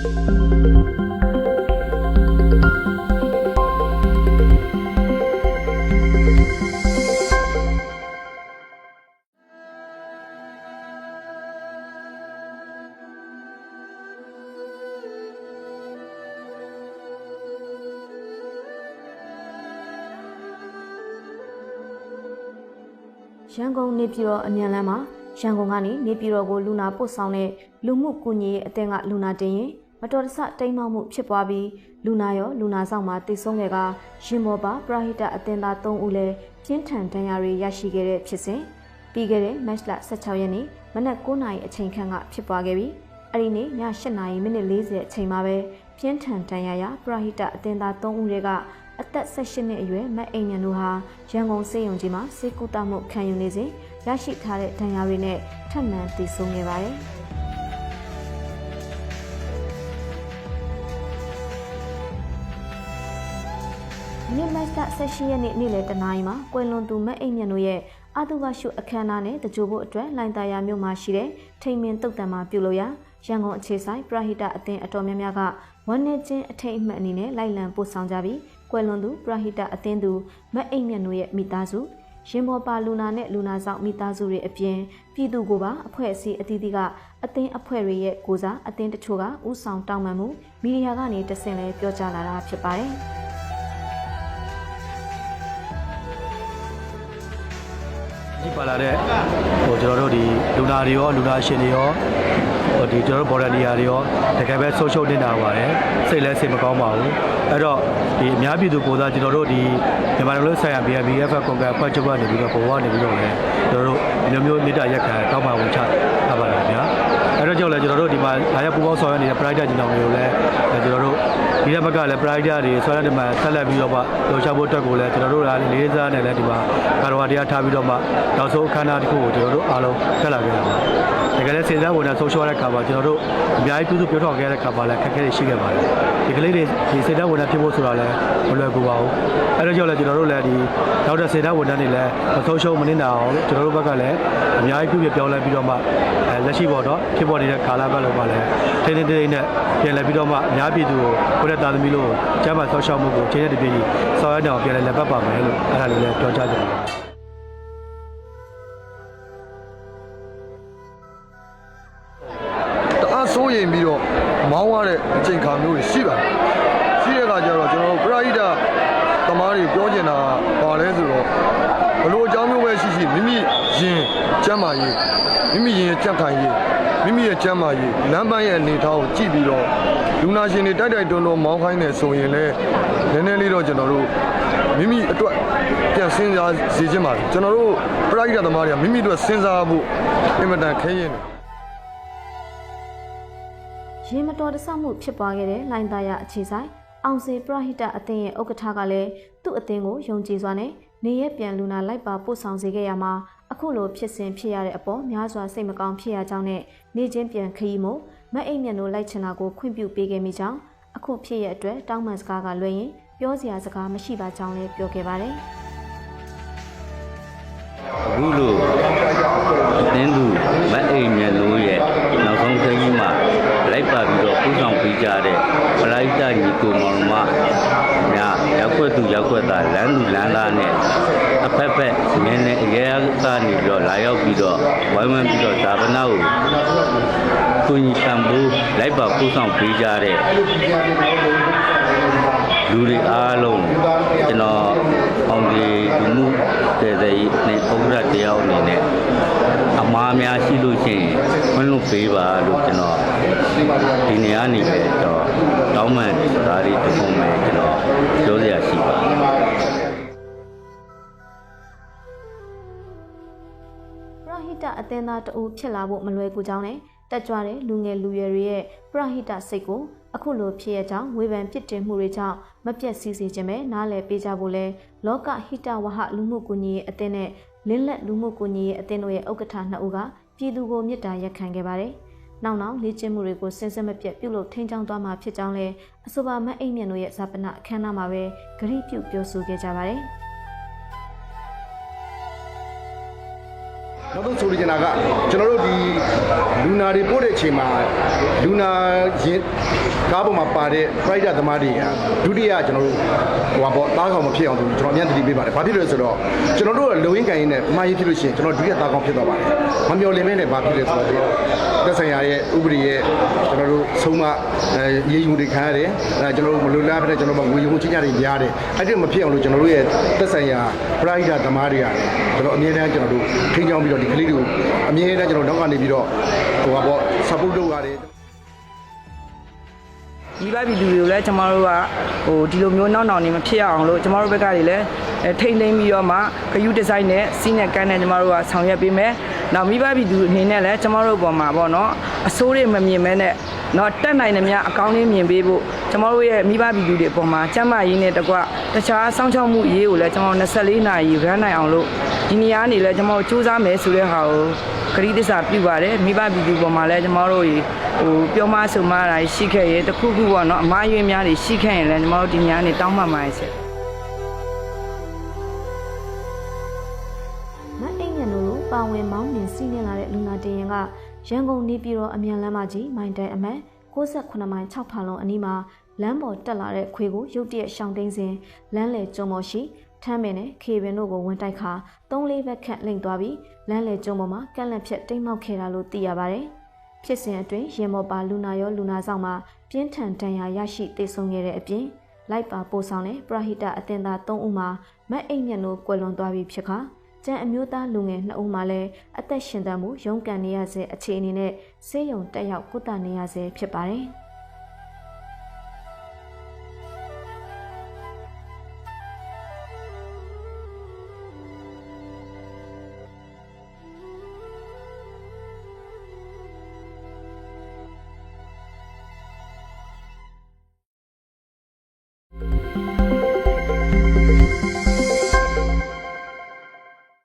ရန်ကုန်နေပြည်တော်အမြန်လမ်းမှာရန်ကုန်ကနေနေပြည်တော်ကိုလူနာပို့ဆောင်တဲ့လူမှုကူညီရေးအသင်းကလူနာတင်ရင် မတော်တဆတိမ်းမောက်မှုဖြစ်ပွားပြီးလူနာရောလူနာဆောင်မှာတိတ်ဆုံးခဲ့ကရင်မောပါပရဟိတအသင်းသား3ဦးလည်းပြင်းထန်ဒဏ်ရာတွေရရှိခဲ့တဲ့ဖြစ်စဉ်ပြီးခဲ့တဲ့မတ်လ16ရက်နေ့မနက်9:00နာရီအချိန်ခန့်ကဖြစ်ပွားခဲ့ပြီးအဲ့ဒီနေ့ည8:00နာရီမိနစ်40အချိန်မှာပဲပြင်းထန်ဒဏ်ရာရပရဟိတအသင်းသား3ဦးတွေကအသက်18နှစ်အရွယ်မတ်အိမ်ညံတို့ဟာရန်ကုန်စေယုံကြီးမှာစေကူတာမှုခံယူနေစဉ်ရရှိထားတဲ့ဒဏ်ရာတွေနဲ့ထပ်မံတည်ဆုံခဲ့ပါတယ်။ မြစ်မတ်တာ16ရက်နေ့နေ့လယ်တနာရီမှာကွယ်လွန်သူမတ်အိမ်ညံတို့ရဲ့အတုဝရှုအခမ်းအနားနဲ့တကြိုဖို့အတွက်လိုင်တာယာမြို့မှာရှိတဲ့ထိန်မင်းတုတ်တံမှာပြုလုပ်ရာရန်ကုန်အခြေဆိုင်ပရဟိတအသင်းအတော်များများကဝန်နေချင်းအထိတ်အမှတ်အနေနဲ့လိုက်လံပို့ဆောင်ကြပြီးကွယ်လွန်သူပရဟိတအသင်းသူမတ်အိမ်မြတ်တို့ရဲ့မိသားစုရင်ဘော်ပါလူနာနဲ့လူနာဆောင်မိသားစုတွေအပြင်ပြည်သူကိုပါအဖွဲ့အစည်းအသီးသီးကအသင်းအဖွဲ့တွေရဲ့ကိုစားအသင်းတချို့ကဥဆောင်တောင်းပန်မှုမီဒီယာကနေတဆင့်လဲပြောကြားလာတာဖြစ်ပါတယ်။ ဒီပါလာတဲ့ဟိုကျွန်တော်တို့ဒီလူနာတွေရောလူနာရှင်တွေရောဟိုဒီကျွန်တော်တို့ volunteer တွေရောတကယ်ပဲဆုံးရှုံးနေတာပါတယ်စိတ်လည်းစိတ်မကောင်းပါဘူးအဲ့တော့ဒီအများပြည်သူကိုယ်စားကျွန်တော်တို့ဒီမြန်မာနိုင်ငံလုံးဆိုင်ရာ BNBF ကွန်ဂရက်ဖွဲ့ချုပ်ကနေပြီးတော့ဘဝနေပြီးတော့လည်းကျွန်တော်တို့မျိုးမျိုးမေတ္တာရက်ခံတောင်းပန်ဝင်ချထားပါတယ်ခင်ဗျာ အဲ့တော့ကြောင့်လည်းကျွန်တော်တို့ဒီမှာလာရပူပေါင်းဆောင်ရွက်နေတဲ့ pride ညီနောင်တွေကိုလည်းကျွန်တော်တို့ဒီရက်ဘက်ကလည်း pride တွေဆွဲရတဲ့မှာဆက်လက်ပြီးတော့မှလှုပ်ရှားဖို့အတွက်ကိုလည်းကျွန်တော်တို့ကလေးစားနဲ့လည်းဒီမှာကာရဝတရားထားပြီးတော့မှနောက်ဆုံးအခမ်းအနားတစ်ခုကိုကျွန်တော်တို့အားလုံးတက်လာခဲ့တာပါတကယ်လည်းစဉ်းစားဝင်တဲ့ဆုံးရှုံးရတဲ့ခါမှာကျွန်တော်တို့အများကြီးပြုစုပြောထောင်ခဲ့တဲ့ခါမှာလည်းခက်ခဲတွေရှိခဲ့ပါတယ်ဒီကလေးတွေဒီစဉ်းစားဝင်တဲ့ဖြစ်ဖို့ဆိုတာလည်းမလွယ်ကူပါဘူးအဲ့တော့ကြောင့်လည်းကျွန်တော်တို့လည်းဒီနောက်တဲ့စဉ်းစားဝင်တဲ့တွေလည်းမဆုံးရှုံးမနစ်နာအောင်လို့ကျွန်တော်တို့ဘက်ကလည်းအများကြီးပြုပြပြောင်းလဲပြီးတော့မှအဲလက်ရှိပေါ်တော့ဖြစ်ပေါ်နေတဲ့ကာလပတ်လုံးမှာလည်းထိန်းထိန်းသိမ်းသိမ်းနဲ့ပြန်လည်ပြီးတော့မှအများပြည်သူကိုကိုယ့်ရဲ့သားသမီးလို့ကျမ်းမာဆောက်ရှောက်မှုကိုချိန်တဲ့တပြေးကြီးဆောင်ရွက်အောင်ပြန်လည်လက်ပတ်ပါမယ်လို့အဲ့ဒါလေးလည်းပြောကြားချင်ပါတယ်တအားစိုးရိမ်ပြီးတော့မောင်းရတဲ့အချိန်ခါမျိုးတွေရှိပါတယ်ရှိတဲ့အခါကျတော့ကျွန်တော်တို့ပရိဒသမားတွေပြောချင်တာကဘာလဲဆိုတော့ဘလို့အကြောင်းမျိုးပဲရှိရှိမိမိရင်ကျမ်းမာရေးမိမိရင်ရဲ့ကြက်ခံရေး မိမိရဲ့ကျမ်းမာရေးလမ်းပန်းရဲ့အနေအထားကိုကြည့်ပြီးတော့လူနာရှင်တွေတိုက်တိုက်တွန်းတွန်းမောင်းခိုင်းနေဆိုရင်လည်းနည်းနည်းလေးတော့ကျွန်တော်တို့မိမိအတွက်ပြန်စဉ်းစားစေချင်ပါတယ်ကျွန်တော်တို့ပရိဒသမားတွေကမိမိအတွက်စဉ်းစားဖို့အင်မတန်ခဲရင်တယ်ရင်မတော်တဆမှုဖြစ်ပွားခဲ့တဲ့လိုင်သားရအခြေဆိုင်အောင်စေပရဟိတအသင်းရဲ့ဥက္ကဋ္ဌကလည်းသူ့အသင်းကိုယုံကြည်စွာနဲ့နေရပြန်လူနာလိုက်ပါပို့ဆောင်စေခဲ့ရမှာ အခုလိုဖြစ်စဉ်ဖြစ်ရတဲ့အပေါ်များစွာစိတ်မကောင်းဖြစ်ရကြောင်းနဲ့နေချင်းပြန်ခရီးမို့မအိမ်မြတ်တို့လိုက်ချင်တာကိုခွင့်ပြုပေးခဲ့မိကြောင်းအခုဖြစ်ရအတွက်တောင်းပန်စကားကလွှဲရင်ပြောစရာစကားမရှိပါကြောင်းလည်းပြောခဲ့ပါတယ်အခုလိုအသင်းသူမတ်အိမ်မြတ်လို့ရဲ့နောက်ဆုံးခရီးမှာလိုက် ပါပြီးတော့ပူဆောင်ပေးကြတဲ့ပရိသတ်ညီကိုမောင်မများရောက်ွက်သူရောက်ွက်သားလမ်းသူလမ်းသားနဲ့အဖက်ဖက်နည်းနည်းအရဲသားနေပြီးတော့လာရောက်ပြီးတော့ဝိုင်းဝန်းပြီးတော့ဇာပနာကိုကိုကြီးတံပိုးလိုက်ပါပူဆောင်ပေးကြတဲ့လူတွေအားလုံးကျွန်တော်အောင်ဒီလူမှုတဲ့တဲ့နဲ့ဥက္ကဋ္ဌတယောက်အနေနဲ့အမှားများရှိလို့ရှိရင်ခွင့်လွှတ်ပေးပါလို့ကျွန်တော် ဒီနေရာနေပဲတော့တောင်းပန်စကားလေးတစ်ခုပဲကျွန်တော်ပြောစရာရှိပါတယ်ပရဟိတအသင်းသားတအူဖြစ်လာဖို့မလွယ်ကူကြောင်းနဲ့တက်ကြွတဲ့လူငယ်လူရွယ်တွေရဲ့ပရဟိတစိတ်ကိုအခုလိုဖြစ်ရကြောင်းဝေဖန်ပြစ်တင်မှုတွေကြောင့်မပြတ်စည်းစေခြင်းပဲနားလည်ပေးကြဖို့လဲလောကဟိတဝဟလူမှုကူညီရေးအသင်းနဲ့လင်းလက်လူမှုကူညီရေးအသင်းတို့ရဲ့ဥက္ကဋ္ဌနှစ်ဦးကပြည်သူကိုမေတ္တာရက်ခံခဲ့ပါတယ်။ နောက်နောက်လေ့ကျင့်မှုတွေကိုစင်စစ်မပြတ်ပြုလုပ်ထိန်းချောင်းသွားမှာဖြစ်ကြောင်းလဲအဆိုပါမတ်အိမ်မြင့်တို့ရဲ့ဇာပနအခမ်းအနားမှာပဲဂရုပြုပြောဆိုခဲ့ကြပါတယ်။ နောက်ဆုံးဆိုလိုချင်တာကကျွန်တော်တို့ဒီလူနာတွေပို့တဲ့အချိန်မှာလူနာရင်ကားပေါ်မှာပါတဲ့ private သမားတွေကဒုတိယကျွန်တော်တို့ဟိုပါပေါ့တားကောင်မဖြစ်အောင်ဆိုကျွန်တော်အများကြီးပေးပါတယ်။ဘာဖြစ်လို့လဲဆိုတော့ကျွန်တော်တို့ကလုံရင်းကန်ရင်းနဲ့မှားရင်းဖြစ်လို့ရှိရင်ကျွန်တော်ဒုတိယတားကောင်ဖြစ်သွားပါတယ်။မမျော်လင့်မဲနဲ့ဘာဖြစ်လဲဆိုတော့သက်ဆိုင်ရာရဲ့ဥပဒေရဲ့ကျွန်တော်တို့ဆုံးမအဲရေးယူတွေခံရတယ်။အဲကျွန်တော်တို့မလိုလားတဲ့ကျွန်တော်တို့ငွေရုံချင်းကြတွေများတယ်။အဲ့ဒီမဖြစ်အောင်လို့ကျွန်တော်တို့ရဲ့သက်ဆိုင်ရာ private သမားတွေရတယ်ကျွန်တော်အမြဲတမ်းကျွန်တော်တို့ထိန်းချောင်းပြီးတော့ဒီကလေးတွေကိုအမြဲတမ်းကျွန်တော်နောက်ကနေပြီးတော့ဟိုပါပေါ့ support လုပ်ရတယ်ဒီဘက်ပြည်သူတွေကိုလည်းကျမတို့ကဟိုဒီလိုမျိုးနောက်နောက်နေမဖြစ်အောင်လို့ကျမတို့ဘက်ကနေလည်းအဲ ထိမ့်သိမ်းပြီးတော့မှဂယူဒီဇိုင်းနဲ့စီးနဲ့ကန်းနဲ့ကျမတို့ကဆောင်ရွက်ပေးမယ်။နောက်မိဘပြည်သူအနေနဲ့လည်းကျမတို့ပေါ်မှာပေါ့နော်အစိုးရမမြင်မဲနဲ့တော့တက်နိုင်တဲ့များအကောင်းလေးမြင်ပေးဖို့ကျမတို့ရဲ့မိဘပြည်သူတွေအပေါ်မှာကျန်းမာရေးနဲ့တကွတခြားစောင့်ရှောက်မှုရေးကိုလည်းကျမတို့24နာရီရန်နိုင်အောင်လို့ဒီနေရာကနေလည်းကျမတို့စူးစမ်းမယ်ဆိုတဲ့ဟာကိုဂရီးသစ္စာပြုပါတယ်မိဘပြည်သူပေါ်မှာလည်းကျမတို့ဟိုပြောမဆိုမတာရှိခဲ့ရင်တခုခုပေါ့နော်အမားရွေးများတွေရှိခဲ့ရင်လည်းကျမတို့ဒီနေရာနေတောင်းပန်ပါတယ်ဆက် ဝင်မောင်းနှင်စီးနှင်လာတဲ့လူနာတင်ရင်ကရန်ကုန်နေပြည်တော်အမြန်လမ်းမကြီးမိုင်တိုင်အမှတ်68မိုင်6ဖာလုံးအနီးမှာလမ်းပေါ်တက်လာတဲ့ခွေကိုရုတ်တရက်ရှောင်တိန်စဉ်လမ်းလေကျုံပေါ်ရှိထမ်းပင်နဲ့ခေပင်တို့ကိုဝင်တိုက်ခါ၃လေးဘက်ခန့်လိမ့်သွားပြီးလမ်းလေကျုံပေါ်မှာကန့်လန့်ဖြတ်တိမ်မောက်ခဲ့တာလို့သိရပါတယ်။ဖြစ်စဉ်အတွင်းရင်မော်ပါလူနာရောလူနာဆောင်မှာပြင်းထန်ဒဏ်ရာရရှိသေဆုံးခဲ့တဲ့အပြင်လိုက်ပါပို့ဆောင်တဲ့ပရဟိတအသင်သား၃ဦးမှာမတ်အိမ်ညံတို့ကွယ်လွန်သွားပြီဖြစ်ခါ ကျန်အမျိုးသားလူငယ်2ဦးမှလည်းအသက်ရှင်သန်မှုရုန်းကန်နေရဆဲအခြေအနေနဲ့ဆေးရုံတက်ရောက်ကုသနေရဆဲဖြစ်ပါတယ်။